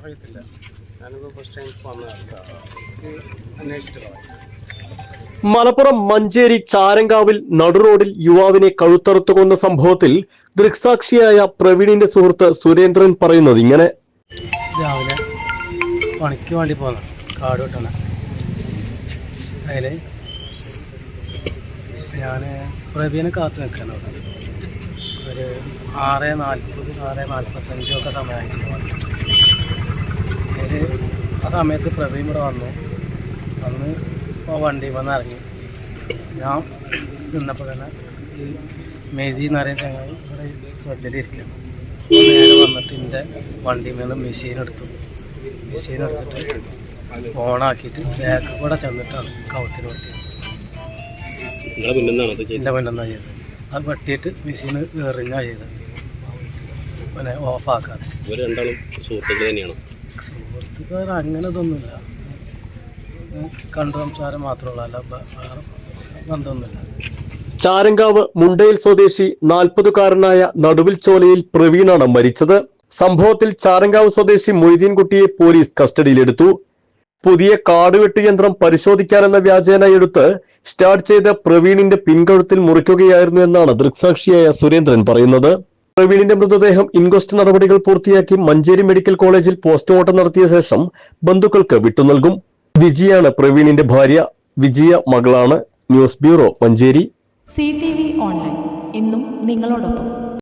അറിയത്തില്ല. ഞാനിപ്പോൾ first time വന്നതാണ് അന്വേഷിച്ചിട്ട് പറയാം മലപ്പുറം മഞ്ചേരി ചാരങ്കാവിൽ നടുറോഡിൽ യുവാവിനെ കഴുത്തറുത്തു കൊന്ന സംഭവത്തിൽ ദൃക്സാക്ഷിയായ പ്രവീണിന്റെ സുഹൃത്ത് സുരേന്ദ്രൻ പറയുന്നത് ഇങ്ങനെ. രാവിലെ പണിക്ക് വേണ്ടി പോന്ന കാട് വെട്ടണ. അതിൽ ഞാൻ പ്രവീനെ കാത്തു നിൽക്കണം അവിടെ. ഒരു ആറ് നാൽപ്പത് ആറ് നാൽപ്പത്തഞ്ചൊക്കെ സമയമായിട്ട്. അതിൽ ആ സമയത്ത് പ്രവീൺ ഇവിടെ വന്നു. വന്ന് ഇപ്പോൾ വണ്ടി വന്ന് ഇറങ്ങി. ഞാൻ നിന്നപ്പോൾ തന്നെ ഈ മെയ്തി എന്ന് പറയുന്ന ചങ്ങായി ഇവിടെ ശ്രദ്ധയിലിരിക്കണം നേരെ വന്നിട്ട് എന്റെ വണ്ടിയിൽ നിന്ന് മെഷീൻ എടുത്തു. മെഷീൻ എടുത്തിട്ട് ഓണാക്കിയിട്ട് ബാക്ക് കൂടെ ചെന്നിട്ടാണ് കൗത്തിന് വെട്ടിയത്. എന്റെ മുന്നെന്നാണ് ചെയ്തത്? അത് വെട്ടിയിട്ട് മെഷീൻ എറിഞ്ഞാണ് ചെയ്തത്. പിന്നെ ഓഫാക്കാതെ ഇവർ രണ്ടാളും സുഹൃത്തുക്കൾ തന്നെയാണ്? സുഹൃത്തുക്കൾ അങ്ങനെ ഇതൊന്നുമില്ല കണ്ടു സംസാരം മാത്രമുള്ള അല്ല ബന്ധമൊന്നുമില്ല. ചാരങ്കാവ് മുണ്ടയിൽ സ്വദേശി നാൽപ്പതുകാരനായ നടുവിൽ ചോലയിൽ പ്രവീണാണ് മരിച്ചത്. സംഭവത്തിൽ ചാരങ്കാവ് സ്വദേശി മൊയ്തീൻകുട്ടിയെ പോലീസ് കസ്റ്റഡിയിലെടുത്തു. പുതിയ കാടുവെട്ട് യന്ത്രം പരിശോധിക്കാനെന്ന വ്യാജേന എടുത്ത് സ്റ്റാർട്ട് ചെയ്ത പ്രവീണിന്റെ പിൻകഴുത്തിൽ മുറിക്കുകയായിരുന്നു എന്നാണ് ദൃക്സാക്ഷിയായ സുരേന്ദ്രൻ പറയുന്നത്. പ്രവീണിന്റെ മൃതദേഹം ഇൻക്വസ്റ്റ് നടപടികൾ പൂർത്തിയാക്കി മഞ്ചേരി മെഡിക്കൽ കോളേജിൽ പോസ്റ്റ്മോർട്ടം നടത്തിയ ശേഷം ബന്ധുക്കൾക്ക് വിട്ടുനൽകും വിജിയാണ് പ്രവീണിന്റെ ഭാര്യ. വിജയ മകളാണ്. News bureau Manjeri. C T V online. എന്നും നിങ്ങളോടൊപ്പം.